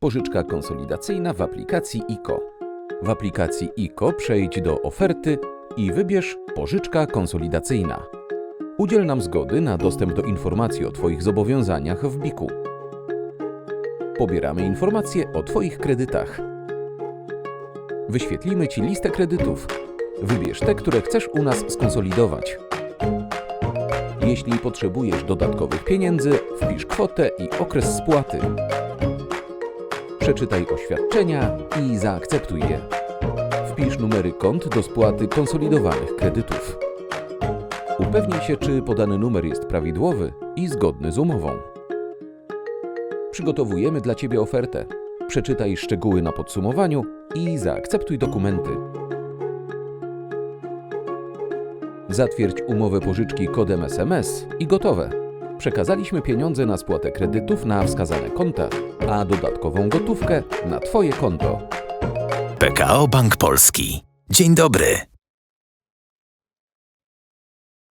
Pożyczka konsolidacyjna w aplikacji IKO. W aplikacji IKO przejdź do oferty i wybierz Pożyczka konsolidacyjna. Udziel nam zgody na dostęp do informacji o Twoich zobowiązaniach w BIK-u. Pobieramy informacje o Twoich kredytach. Wyświetlimy Ci listę kredytów. Wybierz te, które chcesz u nas skonsolidować. Jeśli potrzebujesz dodatkowych pieniędzy, wpisz kwotę i okres spłaty. Przeczytaj oświadczenia i zaakceptuj je. Wpisz numery kont do spłaty konsolidowanych kredytów. Upewnij się, czy podany numer jest prawidłowy i zgodny z umową. Przygotowujemy dla Ciebie ofertę. Przeczytaj szczegóły na podsumowaniu i zaakceptuj dokumenty. Zatwierdź umowę pożyczki kodem SMS i gotowe. Przekazaliśmy pieniądze na spłatę kredytów na wskazane konta, a dodatkową gotówkę na Twoje konto. PKO Bank Polski. Dzień dobry.